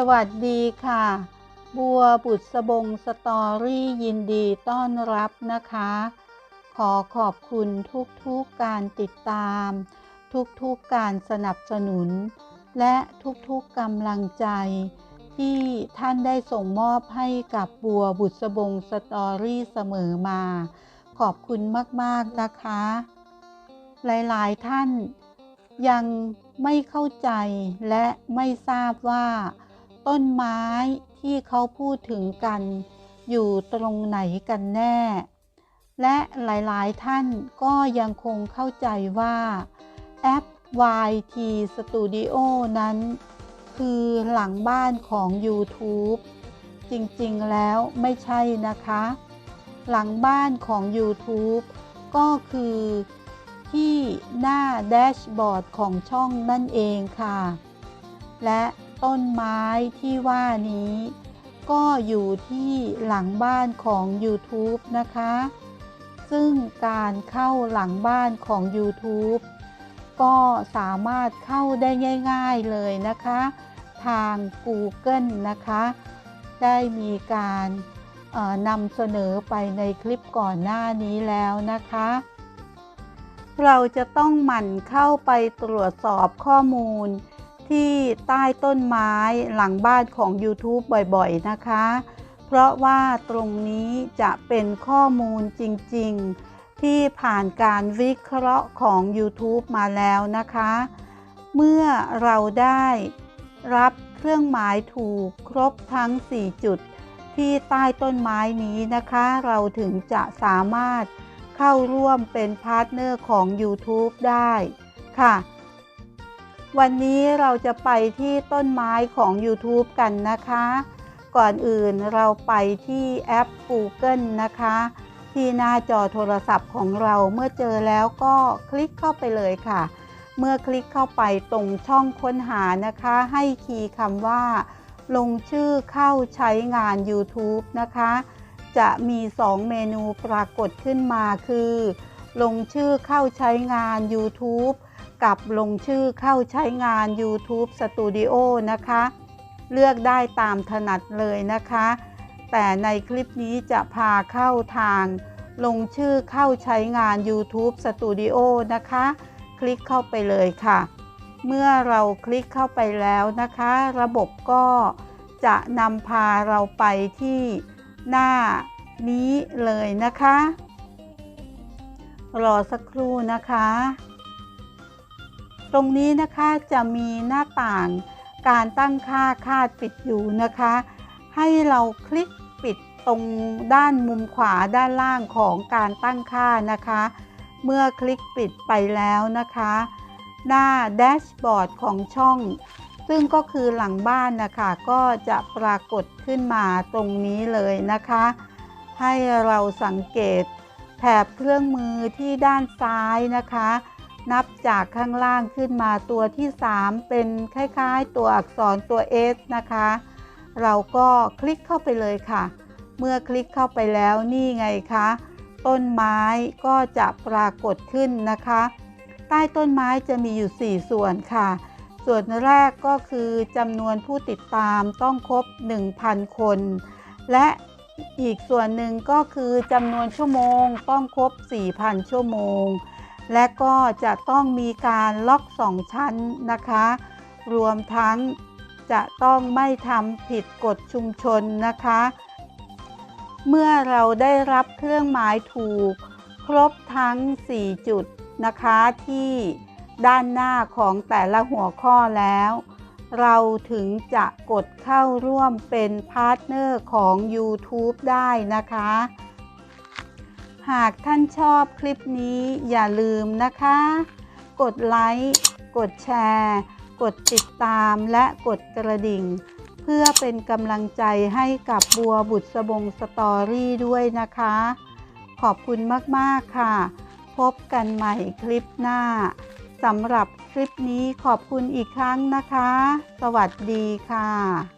สวัสดีค่ะ บัวบุษบงสตอรี่ยินดีต้อนรับนะคะ ขอขอบคุณทุกๆกการติดตาม ทุกๆกการสนับสนุน และทุกๆกกำลังใจ ที่ท่านได้ส่งมอบให้กับบัวบุษบงสตอรี่เสมอมา ขอบคุณมากๆนะคะ หลายๆท่านยังไม่เข้าใจและไม่ทราบว่า ต้นไม้ที่เขาพูดถึงกัน อยู่ตรงไหนกันแน่ และหลายๆ ท่านก็ยังคงเข้าใจว่าแอป YT Studio นั้น คือหลังบ้านของ YouTube จริงๆ แล้วไม่ใช่นะคะ หลังบ้านของ YouTube ก็คือที่หน้าแดชบอร์ดของช่องนั่นเองค่ะ และ ต้นไม้ที่ว่านี้ ก็อยู่ที่หลังบ้านของ YouTube นะคะ ซึ่งการเข้าหลังบ้านของ YouTube ก็สามารถเข้าได้ง่าย ๆเลยนะคะ ทาง Google นะคะ ได้มีการนำเสนอไปในคลิปก่อนหน้านี้แล้วนะคะ เราจะต้องหมั่นเข้าไปตรวจสอบข้อมูล ที่ใต้ต้นไม้หลังบ้านของ YouTube บ่อยๆนะคะ เพราะว่าตรงนี้จะเป็นข้อมูลจริงๆ ที่ผ่านการวิเคราะห์ของ YouTube มาแล้วนะคะ เมื่อเราได้รับเครื่องหมายถูกครบทั้ง 4 จุดที่ใต้ต้นไม้นี้นะคะ เราถึงจะสามารถเข้าร่วมเป็นพาร์ทเนอร์ของ YouTube ได้ค่ะ วันนี้เราจะไปที่ต้นไม้ของ YouTube กันนะคะ ก่อนอื่นเราไปที่แอป Google นะคะ ที่หน้าจอโทรศัพท์ของเราเมื่อเจอแล้วก็คลิกเข้าไปเลยค่ะ เมื่อคลิกเข้าไปตรงช่องค้นหานะคะ ให้คีย์คำว่า ลงชื่อเข้าใช้งาน YouTube นะคะ จะมี 2 เมนูปรากฏขึ้นมาคือ ลงชื่อเข้าใช้งาน YouTube กับลงชื่อเข้าใช้งาน YouTube Studio นะคะ เลือกได้ตามถนัดเลยนะคะ แต่ในคลิปนี้จะพาเข้าทาง ลงชื่อเข้าใช้งาน YouTube Studio นะคะ คลิกเข้าไปเลยค่ะ เมื่อเราคลิกเข้าไปแล้วนะคะ ระบบก็จะนำพาเราไปที่หน้านี้เลยนะคะ รอสักครู่นะคะ ตรงนี้นะคะจะมีหน้าต่างการตั้งค่าคาดปิดอยู่นะคะ ให้เราคลิกปิดตรงด้านมุมขวาด้านล่างของการตั้งค่านะคะ เมื่อคลิกปิดไปแล้วนะคะ หน้าแดชบอร์ดของช่อง ซึ่งก็คือหลังบ้านนะคะ ก็จะปรากฏขึ้นมาตรงนี้เลยนะคะ ให้เราสังเกตแถบเครื่องมือที่ด้านซ้ายนะคะ นับจากข้างล่างขึ้นมาตัวที่ 3 เป็นคล้ายๆ ตัวอักษรตัว S นะคะ เราก็คลิกเข้าไปเลยค่ะ เมื่อคลิกเข้าไปแล้วนี่ไงคะต้นไม้ก็จะปรากฏขึ้นนะคะ ใต้ต้นไม้จะมีอยู่ 4 ส่วนค่ะ ส่วนแรกก็คือจำนวนผู้ติดตามต้องครบ 1,000 คน และอีกส่วนหนึ่งก็คือจำนวนชั่วโมงต้องครบ 4,000 ชั่วโมง และก็จะต้องมีการล็อก2ชั้นนะคะ รวมทั้งจะต้องไม่ทำผิดกฎชุมชนนะคะ เมื่อเราได้รับเครื่องหมายถูก ครบทั้ง 4 จุดนะคะที่ด้านหน้าของแต่ละหัวข้อแล้ว เราถึงจะกดเข้าร่วมเป็นพาร์ทเนอร์ของ YouTube ได้นะคะ หากท่านชอบคลิปนี้อย่าลืมนะคะ กดไลค์ กดแชร์ กดติดตามและกดกระดิ่ง เพื่อเป็นกำลังใจให้กับบัวบุตรสบงสตอรี่ด้วยนะคะ ขอบคุณมาก ๆ ค่ะ พบกันใหม่คลิปหน้าสำหรับคลิปนี้ขอบคุณอีกครั้งนะคะ สวัสดีค่ะ